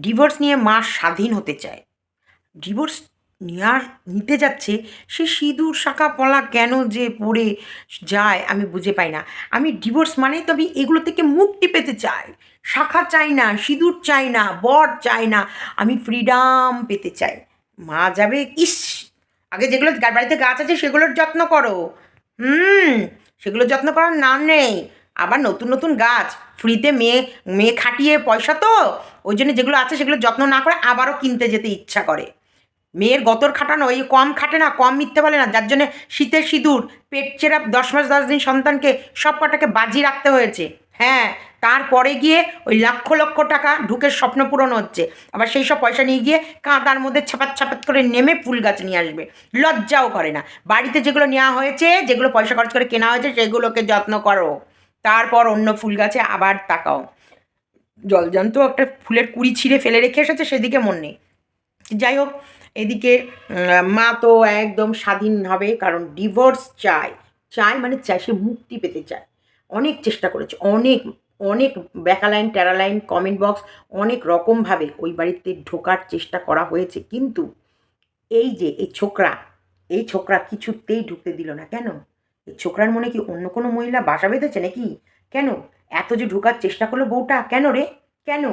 Divorce নিয়ে মা স্বাধীন হতে চায়। ডিভোর্স নেওয়ার নিতে যাচ্ছে, সে সিঁদুর, শাখা, পলা কেন যে পড়ে যায় আমি বুঝে পাই না। আমি ডিভোর্স মানে তো আমি এগুলো থেকে মুক্তি পেতে চাই। শাখা চাই না, সিঁদুর চাই না, বর চাই না, আমি ফ্রিডাম পেতে চাই। মা যাবে, ইস! আগে যেগুলো বাড়িতে গাছ আছে সেগুলোর যত্ন করো। হুম, সেগুলোর যত্ন করার নাম নেই। আবার নতুন নতুন গাছ ফ্রিতে মেয়ে মেয়ে খাটিয়ে পয়সা তো, ওই জন্য যেগুলো আছে সেগুলো যত্ন না করে আবারও কিনতে যেতে ইচ্ছা করে। মেয়ের গতর খাটানো, এই কম খাটে না, কম মিথ্যে বলে না, যার জন্যে শীতের সিঁদুর, পেট চেরা দশ মাস, দশ দিন সন্তানকে সব কটাকে বাজি রাখতে হয়েছে। হ্যাঁ তারপরে গিয়ে ওই লক্ষ লক্ষ টাকা ঢুকে স্বপ্ন পূরণ হচ্ছে। আবার সেই সব পয়সা নিয়ে গিয়ে কাঁদার মধ্যে ছাপাত ছাপাত করে নেমে ফুল গাছ নিয়ে আসবে। লজ্জাও করে না। বাড়িতে যেগুলো নেওয়া হয়েছে, যেগুলো পয়সা খরচ করে কেনা হয়েছে, সেগুলোকে যত্ন করো। তারপর অন্য ফুল গাছে আবার তাকাও। জলজান্ত একটা ফুলের কুড়ি ছিঁড়ে ফেলে রেখে এসেছে, সেদিকে মন নেই। যাই হোক, এদিকে মা তো একদম স্বাধীন হবে, কারণ ডিভোর্স চায়। চায় মানে চায়, সে মুক্তি পেতে চায়। অনেক চেষ্টা করেছে, অনেক অনেক ব্যাকালাইন, ট্যারালাইন কমেন্ট বক্স অনেক রকমভাবে ওই বাড়িতে ঢোকার চেষ্টা করা হয়েছে। কিন্তু এই যে, এই ছোকরা এই ছোকরা কিছুতেই ঢুকতে দিল না। কেন? এই ছোকরার মনে কি অন্য কোনো মহিলা বাসা বেঁধেছে নাকি? কেন? এত যে ঢোকার চেষ্টা করল বউটা, কেন রে? কেন?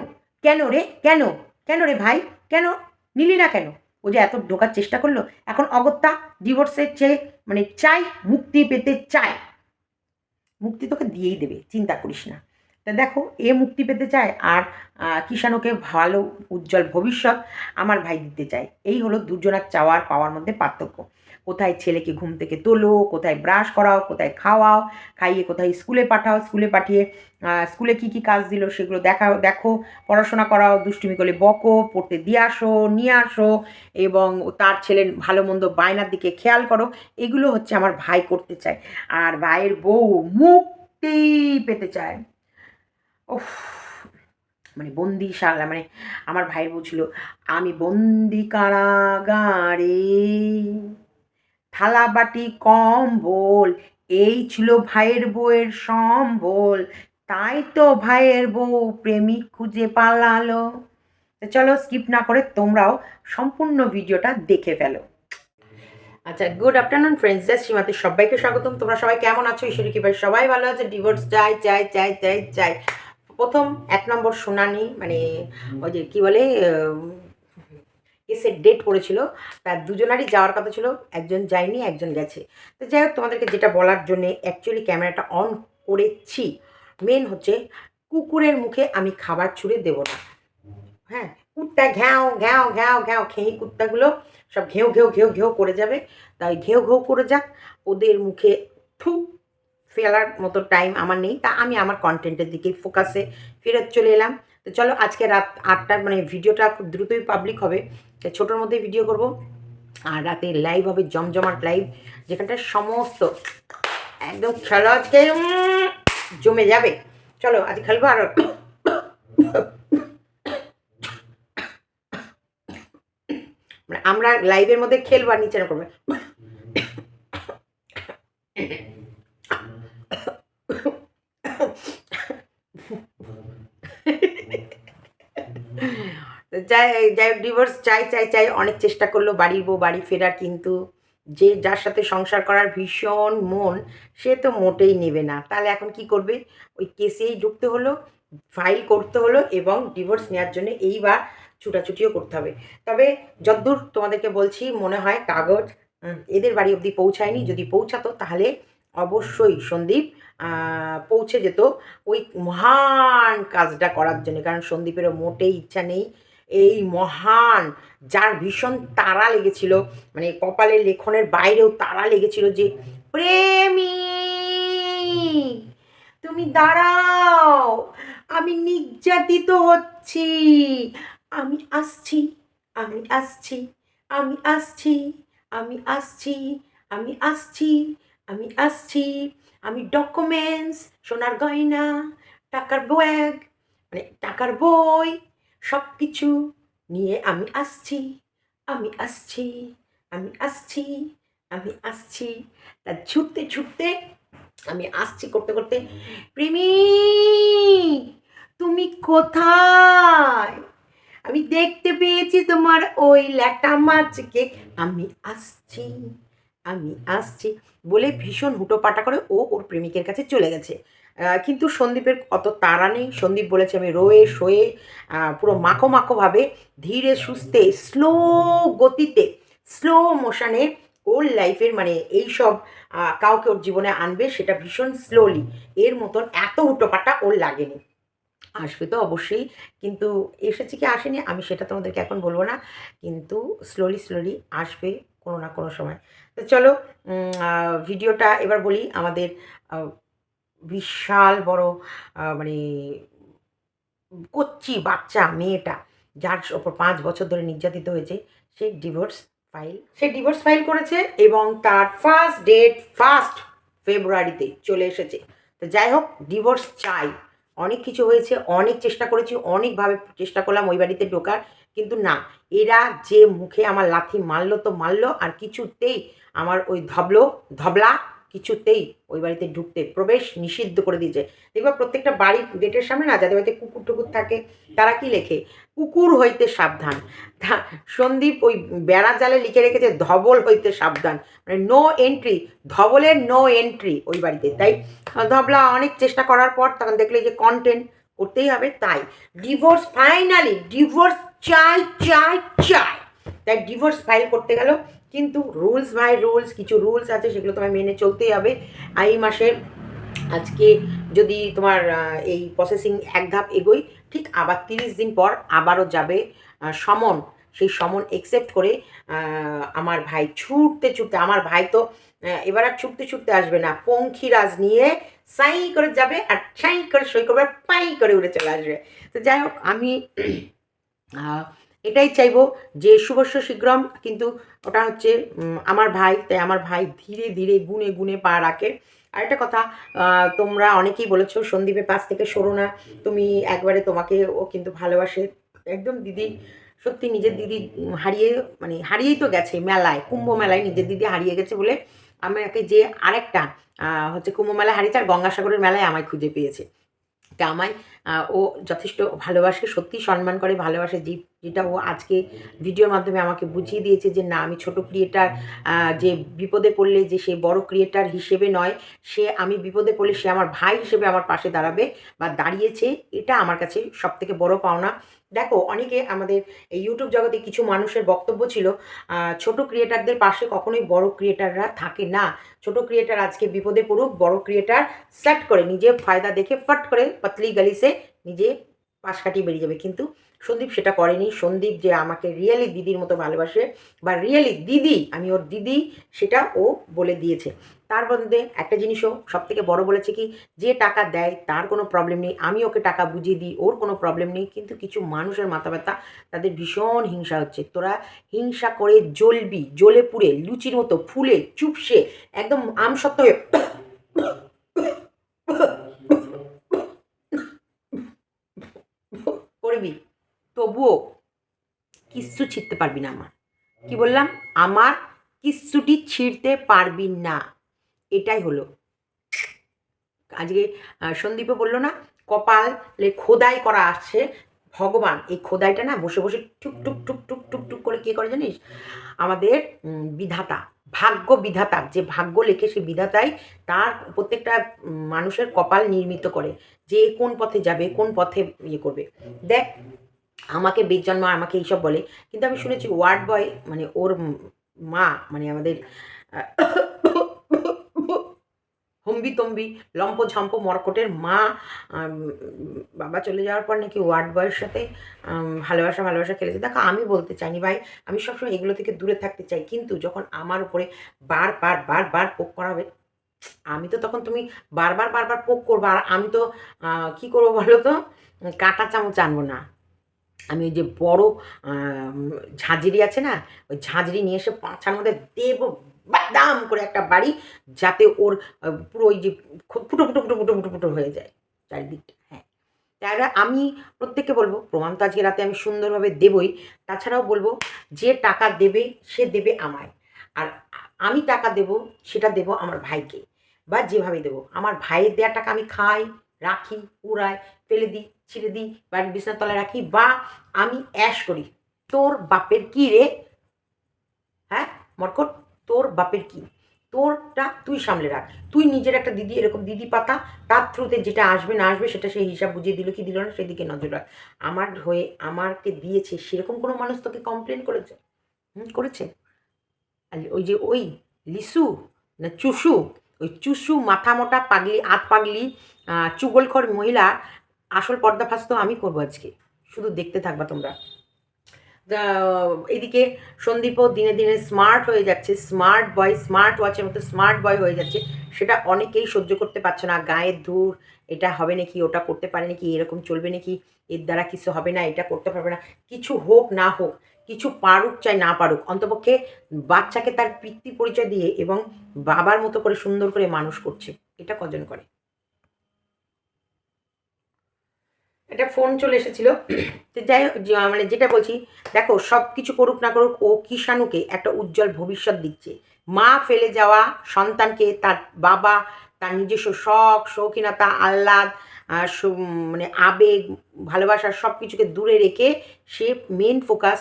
কেন রে? কেন? কেন রে ভাই? কেন? নিলি না কেন? ও যে এত ঢোকার চেষ্টা করল, এখন অগত্যা ডিভোর্সের চেয়ে মানে চাই, মুক্তি পেতে চায়। মুক্তি তোকে দিয়েই দেবে, চিন্তা করিস না। তা দেখো, এ মুক্তি পেতে চায় আর কিষাণুকে ভালো, উজ্জ্বল ভবিষ্যৎ আমার ভাই দিতে চায়। এই হলো দুজনার চাওয়ার, পাওয়ার মধ্যে পার্থক্য। কোথায় ছেলেকে ঘুম থেকে তোলো, কোথায় ব্রাশ করাও, কোথায় খাওয়াও, খাইয়ে কোথায় স্কুলে পাঠাও স্কুলে পাঠিয়ে স্কুলে কী কী কাজ দিল সেগুলো দেখাও, দেখো, পড়াশোনা করাও, দুষ্টুমি করলে বকো, পড়তে দিয়ে আসো, নিয়ে আসো, এবং তার ছেলের ভালো মন্দ বায়নার দিকে খেয়াল করো, এগুলো হচ্ছে আমার ভাই করতে চায়। আর ভাইয়ের বউ মুক্তি পেতে চায়। উফ মানে বন্দি শালা মানে আমার ভাইয়ের বউ ছিল, আমি বন্দি কারাগারে। থালা বাটি কম্বল, এই ছিল ভাইয়ের বউয়ের সম্বল। তাই তো ভাইয়ের বউ প্রেমিক খুঁজে পালালো। চলো স্কিপ না করে তোমরাও সম্পূর্ণ ভিডিওটা দেখে ফেলো। আচ্ছা গুড আফটারনুন ফ্রেন্ডস জাস্ট সীমাতে সবাইকে স্বাগতম। তোমরা সবাই কেমন আছো? ঈশ্বরী কি ভাই সবাই ভালো আছে। ডিভোর্স চাই চাই চাই চাই চাই প্রথম এক নম্বর শুনানি মানে ওই যে কী বলে কেসের ডেট পড়েছিল তার দুজনারই যাওয়ার কথা ছিল, একজন যায়নি, একজন গেছে। তো যাই হোক, তোমাদেরকে যেটা বলার জন্যে অ্যাকচুয়ালি ক্যামেরাটা অন করেছি। মেন হচ্ছে, কুকুরের মুখে আমি খাবার ছুঁড়ে দেবো না। হ্যাঁ কুত্তা ঘ্যাও ঘ্যাও ঘ্যাও ঘ্যাও খেয়ে কুত্তাগুলো সব ঘেউ ঘেউ ঘেউ ঘেউ করে যাবে। তাই ঘেউ ঘেউ করে যাক। ওদের মুখে থু, ফেলার মতো টাইম আমার নেই। তা আমি আমার কন্টেন্টের দিকে ফোকাসে ফেরত চলে এলাম। তো চলো আজকে রাত আটটায় মানে ভিডিওটা খুব দ্রুতই পাবলিক হবে। ছোটোর মধ্যে ভিডিও করব। আর রাতে লাইভ হবে জমজমাট লাইভ যেখানটা সমস্ত একদম খেলা আজকে জমে যাবে। চলো, আজ খেলব আর। মানে আমরা লাইভের মধ্যে খেলব আর নিচে না করবে তো যাই যাই ডিভোর্স চাই চাই চাই, অনেক চেষ্টা করল বাড়ির বউ, বাড়ি ফেরার, কিন্তু যে যার সাথে সংসার করার ভীষণ মন, সে তো মোটেই নেবে না। তাহলে এখন কি করবে? ওই কেসেই ঢুকতে হলো ফাইল করতে হলো এবং ডিভোর্স নেওয়ার জন্য এইবার ছুটাছুটিও করতে হবে। তবে যদ্দূর তোমাদেরকে বলছি, মনে হয় কাগজ এদের বাড়ি অবধি পৌঁছায়নি। যদি পৌঁছাতো, তাহলে অবশ্যই সন্দীপ পৌঁছে যেত। ওই মহান কাজটা করার জন্য, কারণ সন্দীপেরও মোটেই ইচ্ছা নেই এই মহান, যার ভীষণ তারা লেগেছিল মানে কপালে লেখনের বাইরেও তারা লেগেছিল যে, প্রেমী, তুমি দাঁড়াও, আমি নির্যাতিত হচ্ছি, আমি আসছি আমি আসছি আমি আসছি আমি আসছি আমি আসছি আমি আসছি, আমি ডকুমেন্টস সোনার গয়না, টাকার ব্যাগ মানে টাকার বই সব কিছু নিয়ে আমি আসছি আমি আসছি আমি আসছি আমি আসছি। তা ছুটতে ছুটতে আমি আসছি করতে করতে, প্রেমী, তুমি কোথায়? আমি দেখতে পেয়েছি তোমার ওই ল্যাটা মাছকে। আমি আসছি। আমি আসছি বলে ভীষণ হুটোপাটা করে ও ওর প্রেমিকের কাছে চলে গেছে। কিন্তু সন্দীপের অত তাড়া নেই। সন্দীপ বলেছে, আমি রোয়ে শোয়ে পুরো মাখো মাখোভাবে ধীরে, সুস্থে স্লো গতিতে স্লো মোশনে ওর লাইফের মানে এই সব কাউকে ওর জীবনে আনবে সেটা ভীষণ স্লোলি এর মতন এত হুটোপাটা ওর লাগেনি। আসবে তো অবশ্যই, কিন্তু এসেছে কি আসেনি আমি সেটা তোমাদেরকে এখন বলব না, কিন্তু স্লোলি স্লোলি আসবে কোনো না কোনো সময়। তো চলো ভিডিওটা এবার বলি আমাদের বিশাল বড় মানে কচ্ছি বাচ্চা, মেয়েটা, যার ওপর পাঁচ বছর ধরে নির্যাতিত হয়েছে, সে ডিভোর্স ফাইল সে ডিভোর্স ফাইল করেছে এবং তার ফার্স্ট ডেট ফার্স্ট ফেব্রুয়ারিতে চলে এসেছে। তো যাই হোক ডিভোর্স চাই। অনেক কিছু হয়েছে, অনেক চেষ্টা করেছি, অনেকভাবে চেষ্টা করলাম ওই বাড়িতে ঢোকার। কিন্তু না, এরা যে মুখে আমার লাথি মারলো তো মারলো, আর কিছুতেই আমার ওই ধবলো, ধবলা কিছুতেই ওই বাড়িতে ঢুকতে, প্রবেশ নিষিদ্ধ করে দিয়েছে। দেখবা প্রত্যেকটা বাড়ির গেটের সামনে না, যাদের বাড়িতে কুকুর টুকুর থাকে, তারা কি লেখে? কুকুর হইতে সাবধান। সন্দীপ ওই বেড়া জালে লিখে রেখেছে, ধবল হইতে সাবধান। মানে নো এন্ট্রি ধবলের নো এন্ট্রি ওই বাড়িতে। তাই ধবলা অনেক চেষ্টা করার পর তখন দেখলে যে কন্টেন্ট করতেই হবে, তাই। ডিভোর্স ফাইনালি ডিভোর্স চাই চাই চাই। তাই ডিভোর্স ফাইল করতে গেল। কিন্তু রুলস বাই রুলস কিছু রুলস আছে, সেগুলো তোমায় মেনে চলতেই হবে। এই মাসের আজকে যদি তোমার এই প্রসেসিং এক ধাপ এগোই ঠিক আবার তিরিশ দিন পর আবারও যাবে সমন। সেই সমন একসেপ্ট করে আমার ভাই ছুটতে ছুটতে, আমার ভাই তো এবার আর ছুটতে ছুটতে আসবে না। পঙ্খিরাজ নিয়ে সাই করে যাবে আর ছাই করে সই করবে, পাই করে উড়ে চলে আসবে। তো যাই হোক, আমি এটাই চাইব যে শুভস্য শীঘ্রম, কিন্তু ওটা হচ্ছে আমার ভাই, তাই আমার ভাই ধীরে ধীরে গুনে গুনে পা রাখে। আর আরেকটা কথা তোমরা অনেকেই বলেছ, সন্দীপের পাশ থেকে সরো না। তুমি একবারে তোমাকে ও কিন্তু ভালোবাসে। একদম দিদি, সত্যি নিজের দিদি হারিয়ে মানে হারিয়েই তো গেছে মেলায়, কুম্ভ মেলায় নিজের দিদি হারিয়ে গেছে বলে আমাকে যে আরেকটা হচ্ছে কুম্ভ মেলায় হারিয়েছে আর গঙ্গাসাগরের মেলায় আমায় খুঁজে পেয়েছে। তা আমায় ও যথেষ্ট ভালোবাসে সত্যি সম্মান করে, ভালোবাসে। যে, যেটা ও আজকে ভিডিওর মাধ্যমে আমাকে বুঝিয়ে দিয়েছে যে, না, আমি ছোট ক্রিয়েটার যে বিপদে পড়লে যে সে বড় ক্রিয়েটার হিসেবে নয়, সে, আমি বিপদে পড়লে সে আমার ভাই হিসেবে আমার পাশে দাঁড়াবে বা দাঁড়িয়েছে, এটা আমার কাছে সব থেকে বড় পাওনা। দেখো, অনেকে আমাদের এই ইউটিউব জগতে কিছু মানুষের বক্তব্য ছিল ছোট ক্রিয়েটারদের পাশে কখনোই বড় ক্রিয়েটাররা থাকে না। ছোট ক্রিয়েটার আজকে বিপদে পড়ুক, বড় ক্রিয়েটার সেট করে, নিজে ফায়দা দেখে, ফট করে, পাতলি গালিসে নিজে পাশ কাটিয়ে বেরিয়ে যাবে। কিন্তু সন্দীপ সেটা করেনি। সন্দীপ যে আমাকে রিয়েলি দিদির মতো ভালোবাসে বা রিয়েলি দিদি, আমি ওর দিদি সেটা ও বলে দিয়েছে। তার মধ্যে একটা জিনিসও সব থেকে বড় বলেছে কি, যে টাকা দেয় তার কোনো প্রবলেম নেই। আমি ওকে টাকা বুঝিয়ে দিই, ওর কোনো প্রবলেম নেই। কিন্তু কিছু মানুষের মাথা ব্যথা তাদের ভীষণ হিংসা হচ্ছে। তোরা হিংসা করে জ্বলবি, জ্বলে পুড়ে, লুচির মতো, ফুলে, চুপসে, একদম আমসত্ত্ব হয়ে করবি তবুও কিচ্ছু ছিঁড়তে পারবি না আমার। কি বললাম? আমার কিচ্ছুটি ছিঁড়তে পারবি না। এটাই হলো। আজকে আহ, সন্দীপও বলল না কপালে খোদাই করা আসছে ভগবান এই খোদাইটা না বসে বসে টুক টুক টুক টুক টুক টুক করে কে করে জানিস? আমাদের বিধাতা ভাগ্য বিধাতা যে ভাগ্য লেখে সেই বিধাতাই তার প্রত্যেকটা মানুষের কপাল নির্মিত করে। যে কোন পথে যাবে কোন পথে ইয়ে করবে। দেখ আমাকে বেজন্ম আমাকে এইসব বলে। কিন্তু আমি শুনেছি ওয়ার্ড বয় মানে ওর মা মানে আমাদের হম্বি তম্বি লম্প ঝম্প মরকটের মা বাবা চলে যাওয়ার পর নাকি ওয়ার্ড বয়ের সাথে ভালোবাসা ভালোবাসা খেলেছে। দেখো আমি বলতে চাইনি ভাই আমি সবসময় এগুলো থেকে দূরে থাকতে চাই। কিন্তু যখন আমার উপরে বারবার বারবার পোক করা হবে আমি তো তখন তুমি বারবার বারবার পোক করব। আর আমি তো কি করব বলো তো? কাঁটা চামচ আনব না। আমি ওই যে বড় ঝাঁঝরি আছে না? ওই ঝাঁঝরি নিয়ে এসে পাঁচার মধ্যে দেব বাদাম করে একটা বাড়ি, যাতে ওর পুরো ওই যে ফুটো ফুটো ফুটো ফুটো ফুটো ফুটো হয়ে যায় চারিদিকটা হ্যাঁ। তাহলে আমি প্রত্যেককে বলব, প্রমাণ তো আজকে রাতে আমি সুন্দরভাবে দেবই, তাছাড়াও বলব যে টাকা দেবে, সে দেবে আমায়। আর আমি টাকা দেব, সেটা দেব আমার ভাইকে, বা যেভাবে দেবো। আমার ভাইয়ের দেওয়া টাকা আমি খাই, রাখি, উড়াই, ফেলে দিই ছিঁড়ে দিই, বাড়ির বিছনার তলায় রাখি, বা আমি অ্যাশ করি। তোর বাপের কি রে? হ্যাঁ মরকট, তোর বাপের কি? তোরটা তুই সামলে রাখ। তুই নিজের একটা দিদি, এরকম দিদি পাতা, তার থ্রুতে যেটা আসবে, না আসবে, সেটা সেই হিসাব বুঝিয়ে দিল কি দিল না, সেদিকে নজর রাখ। আমার হয়ে আমাকে দিয়েছে, সেরকম কোনো মানুষ তোকে কমপ্লেন করেছে? হুম, করেছে? আর ওই যে ওই লিসু না চুসু, ওই চুসু মাথা মোটা পাগলি আত পাগলি চুগলখর মহিলা আসল পর্দাফাস তো আমি করব আজকে। শুধু দেখতে থাকবা তোমরা। এদিকে সন্দীপও দিনে দিনে স্মার্ট হয়ে যাচ্ছে। স্মার্ট বয় স্মার্ট ওয়াচের মতো স্মার্ট বয় হয়ে যাচ্ছে। সেটা অনেকেই সহ্য করতে পারছে না। গায়ের ধূর, এটা হবে নাকি, ওটা করতে পারে নাকি, এরকম চলবে নাকি, এর দ্বারা কিছু হবে না, এটা করতে পারবে না। কিছু হোক না হোক, কিছু পারুক চাই না পারুক, অন্তপক্ষে বাচ্চাকে তার পিতৃ পরিচয় দিয়ে এবং বাবার মতো করে সুন্দর করে মানুষ করছে। এটা কজন করে? একটা ফোন চলে এসেছিল। তো যাই মানে যেটা বলছি দেখো সব কিছু করুক না করুক ও কিষাণুকে একটা উজ্জ্বল ভবিষ্যৎ দিচ্ছে। মা ফেলে যাওয়া সন্তানকে তার বাবা তার নিজস্ব শখ শৌখিনতা আহ্লাদ আহ, মানে আবেগ ভালোবাসা সব কিছুকে দূরে রেখে সে মেন ফোকাস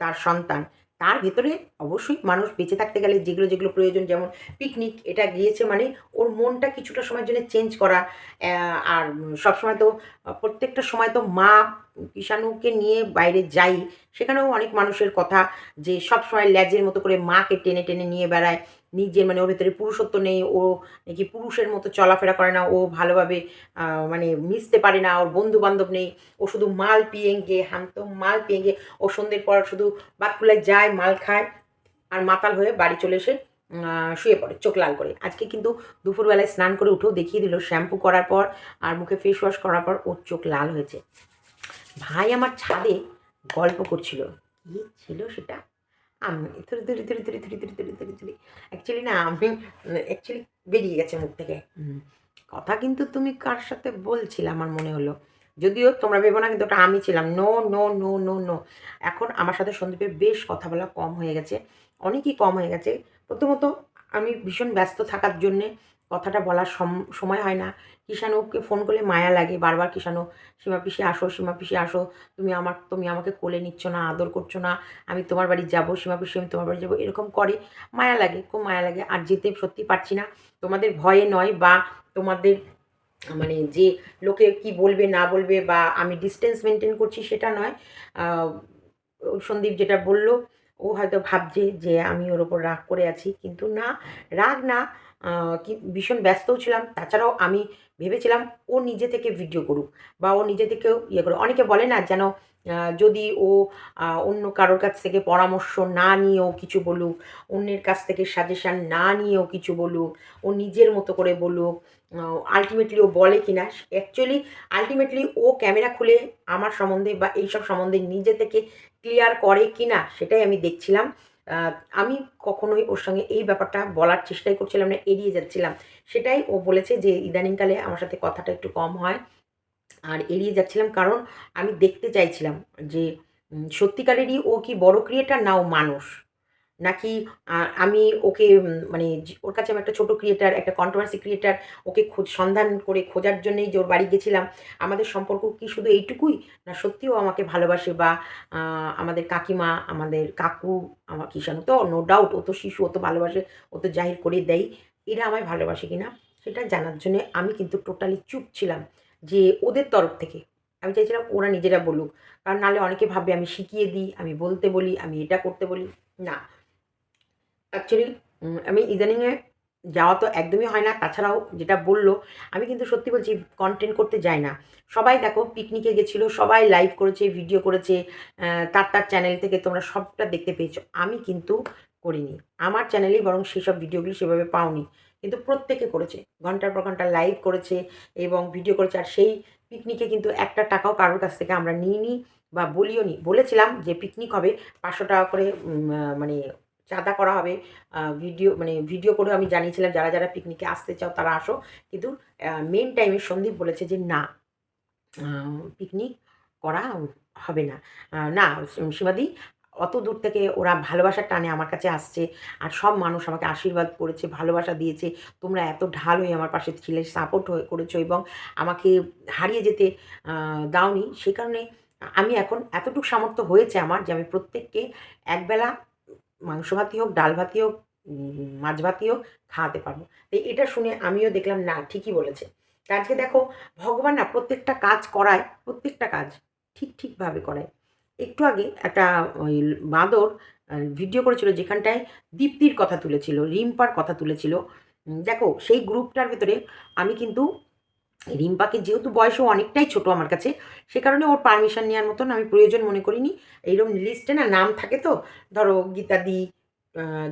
তার সন্তান। তার ভেতরে অবশ্যই মানুষ বেঁচে থাকতে গেলে যেগুলো যেগুলো প্রয়োজন, যেমন পিকনিক এটা গিয়েছে মানে ওর মনটা কিছুটা সময়ের জন্য চেঞ্জ করা আর সবসময় তো, প্রত্যেকটা সময় তো মা কিষাণুকে নিয়ে বাইরে যাই, সেখানেও অনেক মানুষের কথা যে সব সময় ল্যাজের মতো করে মাকে টেনে টেনে নিয়ে বেড়ায়। নিজের মানে ওর ভেতরে পুরুষত্ব নেই, ও নাকি পুরুষের মতো চলাফেরা করে না, ও ভালোভাবে মানে মিশতে পারে না, ওর বন্ধু বান্ধব নেই, ও শুধু মাল পিয়েঙ্গে, হামতো মাল পিয়েঙ্গে, ও সন্ধ্যের পর শুধু বাতকুলায় যায়, মাল খায় আর মাতাল হয়ে বাড়ি চলে এসে শুয়ে পড়ে, চোখ লাল করে। আজকে কিন্তু দুপুরবেলায় স্নান করে উঠেও দেখিয়ে দিল, শ্যাম্পু করার পর আর মুখে ফেস ওয়াশ করার পর ওর চোখ লাল হয়েছে। ভাই আমার ছাদে গল্প করছিল। কি ছিল সেটা? আমি, ধরে ধরে ধরে ধরে ধরে ধরে ধরে ধরে ধরে। অ্যাকচুয়ালি না, আমি অ্যাকচুয়ালি বেরিয়ে গেছে মুখ থেকে। কথা কিন্তু তুমি কার সাথে বলছিলে আমার মনে হলো? যদিও তোমরা ভেবো না, কিন্তু ওটা আমি ছিলাম। No no no no no এখন আমার সাথে সন্দীপের বেশ কথা বলা কম হয়ে গেছে। অনেকই কম হয়ে গেছে। প্রথমত আমি ভীষণ ব্যস্ত থাকার জন্যে কথাটা বলার সম- সময় হয় না। কিষাণুকে ফোন করলে মায়া লাগে। বারবার কিষাণু সীমা পিসি আসো, সীমা পিসি আসো, তুমি আমার, তুমি আমাকে কোলে নিচ্ছ না, আদর করছ না, আমি তোমার বাড়ি যাব, সীমা পিসি, আমি তোমার বাড়ি যাব, এরকম করে মায়া লাগে, খুব মায়া লাগে। আর যেতে সত্যি পারছি না। তোমাদের ভয়ে নয় বা তোমাদের মানে যে লোকে কি বলবে, না বলবে বা আমি ডিস্টেন্স মেনটেন করছি সেটা নয়। সন্দীপ যেটা বলল, ও হয়তো ভাবছে যে আমি ওর ওপর রাগ করে আছি, কিন্তু না, রাগ না। ভীষণ ব্যস্তও ছিলাম। তাছাড়াও আমি ভেবেছিলাম ও নিজে থেকে ভিডিও করুক বা ও নিজে থেকেও ইয়ে করুক। অনেকে বলে না যেন যদি ও অন্য কারোর কাছ থেকে পরামর্শ না নিয়েও কিছু বলুক, অন্যের কাছ থেকে সাজেশান না নিয়েও কিছু বলুক, ও নিজের মতো করে বলুক আলটিমেটলি ও বলে কি না অ্যাকচুয়ালি আলটিমেটলি ও ক্যামেরা খুলে আমার সম্বন্ধে বা এইসব সম্বন্ধে নিজে থেকে ক্লিয়ার করে কিনা, সেটাই আমি দেখছিলাম। আমি কখনোই ওর সঙ্গে এই ব্যাপারটা বলার চেষ্টাই করছিলাম না, এড়িয়ে যাচ্ছিলাম। সেটাই ও বলেছে যে ইদানিংকালে আমার সাথে কথাটা একটু কম হয়। আর এড়িয়ে যাচ্ছিলাম কারণ আমি দেখতে চাইছিলাম যে সত্যিকারেরই ও কি বড় ক্রিয়েটার না ও মানুষ? নাকি আমি ওকে মানে ওর কাছে আমি একটা ছোট ক্রিয়েটার একটা কন্ট্রোভার্সি ক্রিয়েটার ওকে খোঁজ, সন্ধান করে খোঁজার জন্যই যে ওর বাড়ি গেছিলাম, আমাদের সম্পর্ক কি শুধু এইটুকুই? না, সত্যিও আমাকে ভালোবাসে বা আমাদের কাকিমা, আমাদের কাকু, আমার কিষাণু, তো নো ডাউট ও তো শিশু, ও তো ভালোবাসে, ও তো জাহির করে দেয়, এরা আমায় ভালোবাসে কিনা? সেটা জানার জন্য আমি কিন্তু টোটালি চুপ ছিলাম যে ওদের তরফ থেকে। আমি চাইছিলাম ওরা নিজেরা বলুক, কারণ নাহলে অনেকে ভাববে আমি শিখিয়ে দিই, আমি বলতে বলি, আমি এটা করতে বলি, না। অ্যাকচুয়ালি আমি ইদানিংয়ে যাওয়া তো একদমই হয় না। তাছাড়াও যেটা বলল, আমি কিন্তু সত্যি বলছি কন্টেন্ট করতে যাই না। সবাই দেখো পিকনিকে গেছিল, সবাই লাইভ করেছে ভিডিও করেছে তার তার চ্যানেল থেকে তোমরা সবটা দেখতে পেয়েছ। আমি কিন্তু করিনি। আমার চ্যানেলেই বরং সেসব ভিডিওগুলি সেভাবে পাওনি। কিন্তু প্রত্যেকে করেছে। ঘণ্টার পর ঘণ্টা লাইভ করেছে এবং ভিডিও করেছে। আর সেই পিকনিকে কিন্তু একটা টাকাও কারোর কাছ থেকে আমরা নিইনি বা বলিও নি বলেছিলাম যে পিকনিক হবে পাঁচশো টাকা করে মানে চাঁদা করা হবে ভিডিও মানে ভিডিও করে আমি জানিয়েছিলাম, যারা যারা পিকনিকে আসতে চাও তারা আসো। কিন্তু মেন টাইমে সন্দীপ বলেছে যে না পিকনিক করা হবে না। না সীমাদি, অত দূর থেকে ওরা ভালোবাসার টানে আমার কাছে আসছে আর সব মানুষ আমাকে আশীর্বাদ করেছে, ভালোবাসা দিয়েছে। তোমরা এত ঢাল হয়ে আমার পাশে ছিলে সাপোর্ট হয়ে করেছ এবং আমাকে হারিয়ে যেতে দাওনি। সে কারণে আমি এখন এতটুকু সামর্থ্য হয়েছে আমার যে আমি প্রত্যেককে একবেলা মাংস ভাতই হোক, ডাল ভাতই হোক মাছ ভাতই হোক, খাওয়াতে পারব। তো এটা শুনে আমিও দেখলাম, না, ঠিকই বলেছে। আজকে দেখো, ভগবান না, প্রত্যেকটা কাজ করায়, প্রত্যেকটা কাজ ঠিক ঠিকভাবে করায়। একটু আগে একটা ওই বাঁদর ভিডিও করেছিল যেখানটায় দীপ্তির কথা তুলেছিল, রিম্পার কথা তুলেছিল। দেখো, সেই গ্রুপটার ভিতরে আমি কিন্তু রিম্পাকে যেহেতু বয়সও অনেকটাই ছোট আমার কাছে, সে কারণে ওর পারমিশন নেওয়ার মতন আমি প্রয়োজন মনে করিনি। এইরকম লিস্টে না নাম থাকে তো, ধরো গীতাদি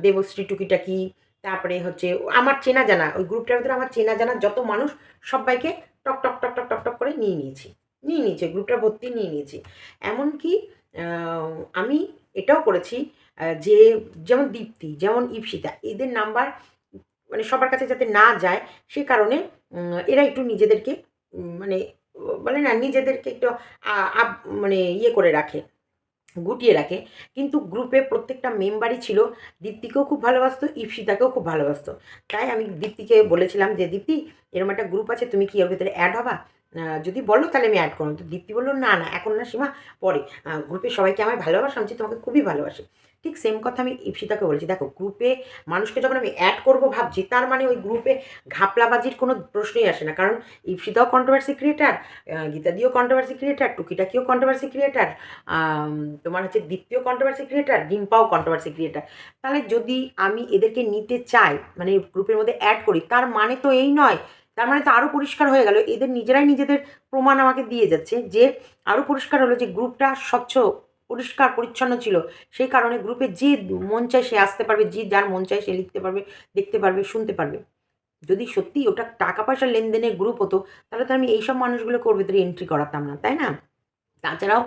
দেবশ্রী টুকিটাকি, তারপরে হচ্ছে আমার চেনা জানা, ওই গ্রুপটার ভিতরে আমার চেনা জানা যত মানুষ সবাইকে টক টক টক টক টক টক করে নিয়ে নিয়েছি নিয়ে নিয়েছি গ্রুপটা ভর্তি নিয়ে নিয়েছি। এমনকি আমি এটাও করেছি যে যেমন দীপ্তি, যেমন ইপসিতা, এদের নাম্বার মানে সবার কাছে যাতে না যায়, সে কারণে এরা একটু নিজেদেরকে মানে বলে না, নিজেদেরকে একটু আপ মানে ইয়ে করে রাখে, গুটিয়ে রাখে। কিন্তু গ্রুপে প্রত্যেকটা মেম্বারই ছিল, দীপ্তিকেও খুব ভালোবাসতো, ইপসিতাকেও খুব ভালোবাসতো। তাই আমি দীপ্তিকে বলেছিলাম যে, দীপ্তি এরকম একটা গ্রুপ আছে, তুমি কি ওর ভিতরে অ্যাড হবা? যদি বলো, তাহলে আমি অ্যাড করব। তো দীপ্তি বলল, না না, এখন না সীমা, পরে। গ্রুপে সবাইকে আমার ভালোবাসা, আমি তোমাকে খুবই ভালোবাসি। ঠিক সেম কথা আমি ইপসিতাকে বলেছি। দেখো গ্রুপে মানুষকে যখন আমি অ্যাড করব ভাবছি, তার মানে ওই গ্রুপে ঘাপলাবাজির কোনো প্রশ্নই আসে না। কারণ ইপসিতাও কন্ট্রোভার্সি ক্রিয়েটার গীতাদিও কন্ট্রোভার্সি ক্রিয়েটার টুকিটাকিও কন্ট্রোভার্সি ক্রিয়েটার তোমার হচ্ছে দ্বিতীয় কন্ট্রোভার্সি ক্রিয়েটার ডিম্পাও কন্ট্রোভার্সি ক্রিয়েটার তাহলে যদি আমি এদেরকে নিতে চাই মানে গ্রুপের মধ্যে অ্যাড করি, তার মানে তো এই নয়। তার মানে তো আরও পরিষ্কার হয়ে গেল। এদের নিজেরাই নিজেদের প্রমাণ আমাকে দিয়ে যাচ্ছে যে আরও পরিষ্কার হলো যে গ্রুপটা স্বচ্ছ পরিষ্কার পরিচ্ছন্ন ছিল। সেই কারণে গ্রুপে যে মন চায় সে আসতে পারবে, যে যার মন চায় সে লিখতে পারবে, দেখতে পারবে, শুনতে পারবে। যদি সত্যি ওটা টাকা পয়সা লেনদেনের গ্রুপ হতো, তাহলে তো আমি এইসব মানুষগুলোকে ওর ভিতরে এন্ট্রি করাতাম না, তাই না? তাছাড়াও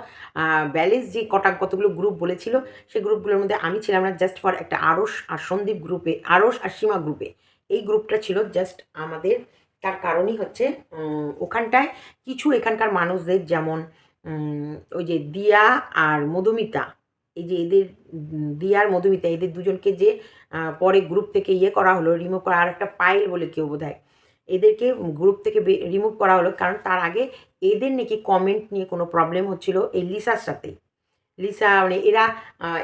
ব্যালেন্স যে কটা কতগুলো গ্রুপ বলেছিল সেই গ্রুপগুলোর মধ্যে আমি ছিলাম না জাস্ট ফর একটা আড়স আর সন্দীপ গ্রুপে আড়স আর সীমা গ্রুপে এই গ্রুপটা ছিল জাস্ট আমাদের, তার কারণই হচ্ছে ওখানটায় কিছু এখানকার মানুষদের যেমন ওই যে দিয়া আর মধুমিতা, এই যে এদের দিয়া আর মধুমিতা, এদের দুজনকে যে পরে গ্রুপ থেকে ইয়ে করা হলো রিমুভ করা, আর একটা পাইল বলে কেউ বোধ হয় এদেরকে গ্রুপ থেকে রিমুভ করা হলো, কারণ তার আগে এদের নাকি কমেন্ট নিয়ে কোনো প্রবলেম হচ্ছিল এই লিসার সাথে। লিসা মানে এরা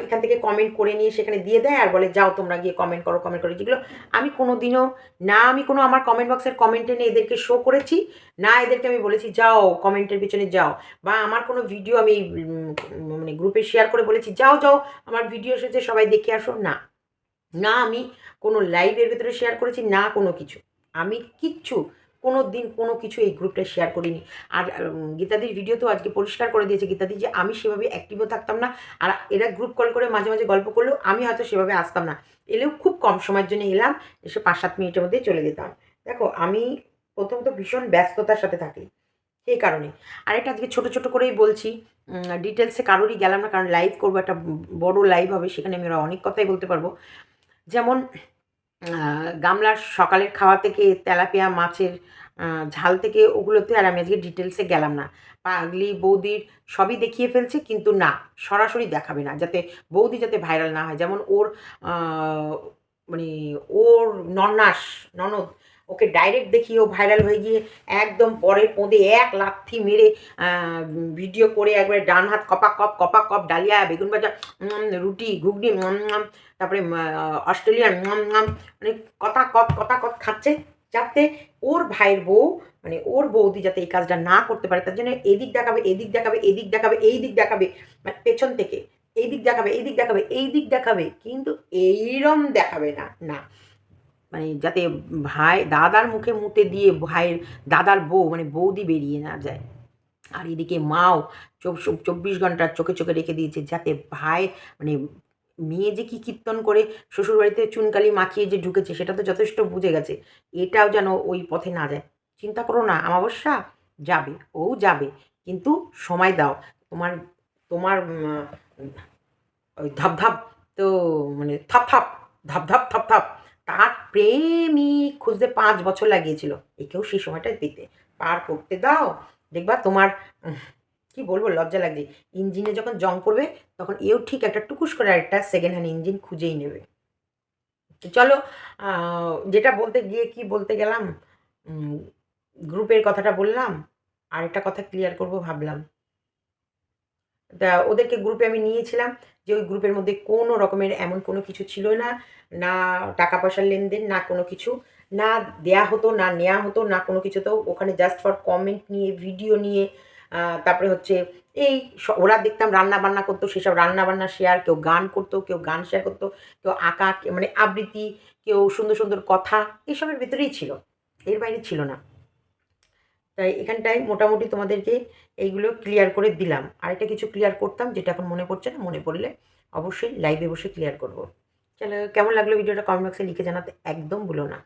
এখান থেকে কমেন্ট করে নিয়ে সেখানে দিয়ে দেয় আর বলে, যাও তোমরা গিয়ে কমেন্ট করো কমেন্ট করো। যেগুলো আমি কোনো দিনও না আমি কোনো আমার কমেন্ট বক্সের কমেন্টে এনে এদেরকে শো করেছি, না এদেরকে আমি বলেছি, যাও কমেন্টের পিছনে যাও। বা আমার কোনো ভিডিও আমি মানে গ্রুপে শেয়ার করে বলেছি, যাও যাও, আমার ভিডিও এসেছে, সবাই দেখে আসো। না। না আমি কোনো লাইভের ভিতরে শেয়ার করেছি, না কোনো কিছু। আমি কিচ্ছু কোনো দিন কোনো কিছু এই গ্রুপটা শেয়ার করিনি। আর গীতাদির ভিডিও তো আজকে পরিষ্কার করে দিয়েছে গীতাদি যে আমি সেভাবে অ্যাক্টিভও থাকতাম না, আর এরা গ্রুপ কল করে মাঝে মাঝে গল্প করলেও আমি হয়তো সেভাবে আসতাম না। এলেও খুব কম সময়ের জন্য এলাম, এসে পাঁচ সাত মিনিটের মধ্যে চলে যেতাম। দেখো, আমি প্রথমত ভীষণ ব্যস্ততার সাথে থাকি, সেই কারণে। আরেকটা আজকে ছোটো ছোটো করেই বলছি ডিটেলসে কারোরই গেলাম না, কারণ লাইভ করব, একটা বড় লাইভ হবে, সেখানে আমি অনেক কথাই বলতে পারব। যেমন গামলার সকালের খাওয়া থেকে তেলাপিয়া মাছের ঝাল থেকে ওগুলোতে আর আমি আজকে ডিটেলসে গেলাম না। পাগলি বৌদির সবই দেখিয়ে ফেলছে কিন্তু না, সরাসরি দেখাবে না যাতে বৌদি যাতে ভাইরাল না হয়। যেমন ওর মানে ওর নন্নাস, ননদ ওকে ডাইরেক্ট দেখিয়ে ও ভাইরাল হয়ে গিয়ে একদম পরের পোঁদে এক লাথি মেরে ভিডিও করে একবারে ডান হাত কপা কপ কপা কপ, ডালিয়া, বেগুন ভাজা রুটি, ঘুগনি তারপরে অস্ট্রেলিয়ান মানে কথা কত কথা কত খাচ্ছে যাতে ওর ভাইয়ের বউ মানে ওর বৌদি যাতে এই কাজটা না করতে পারে, তার জন্য এদিক দেখাবে এদিক দেখাবে এদিক দেখাবে, এই দিক দেখাবে মানে পেছন থেকে, এই দিক দেখাবে, এই দিক দেখাবে, এই দিক দেখাবে, কিন্তু এইরম দেখাবে না না। মানে যাতে ভাই, দাদার মুখে মুতে দিয়ে ভাইয়ের, দাদার বউ মানে বৌদি বেরিয়ে না যায়। আর এদিকে মাও চব- চব্বিশ ঘণ্টা চোখে চোখে রেখে দিয়েছে যাতে ভাই মানে মেয়ে যে কি কীর্তন করে, শ্বশুরবাড়িতে চুনকালি মাখিয়ে যে ঢুকেছে, সেটা তো যথেষ্ট বুঝে গেছে। এটাও যেন ওই পথে না যায়। চিন্তা করো না আমাবস্যা যাবে, ও যাবে। কিন্তু সময় দাও, তোমার তোমার ওই ধাপ তো মানে থাপ থাপ ধাপ ধাপ থাপ থাপ তার প্রেমিক খুঁজতে পাঁচ বছর লাগিয়েছিল। একেও সেই সময়টা পেতে পার করতে দাও। দেখবা তোমার কি বলব, লজ্জা লাগছে। ইঞ্জিনে যখন জং পড়বে, তখন এও ঠিক একটা টুকুস করে আরেকটা সেকেন্ড হ্যান্ড ইঞ্জিন খুঁজেই নেবে। তো চলো যেটা বলতে গিয়ে কি বলতে গেলাম গ্রুপের কথাটা বললাম আর একটা কথা ক্লিয়ার করব ভাবলাম। তা ওদেরকে গ্রুপে আমি নিয়েছিলাম। যে ওই গ্রুপের মধ্যে কোনো রকমের এমন কোনো কিছু ছিল না না টাকা পয়সার লেনদেন, না কোনো কিছু, না দেয়া হতো, না নেওয়া হতো, না কোনো কিছু তো ওখানে জাস্ট ফর কমেন্ট নিয়ে ভিডিও নিয়ে তারপরে হচ্ছে এই ওরা দেখতাম রান্না বান্না করতো, সেসব রান্না বান্না শেয়ার কেউ গান করতো, কেউ গান শেয়ার করতো, কেউ আঁকা মানে আবৃত্তি, কেউ সুন্দর সুন্দর কথা, এসবের ভেতরেই ছিল। এর বাইরে ছিল না। তাই এখানটায় মোটামুটি তোমাদেরকে এইগুলো ক্লিয়ার করে দিলাম। আরেকটা কিছু ক্লিয়ার করতাম যেটা এখন মনে পড়ছে না, মনে পড়লে অবশ্যই লাইভে বসে ক্লিয়ার করব। চলো, কেমন লাগল ভিডিওটা কমেন্ট বক্সে লিখে জানাতে একদম ভুলো না।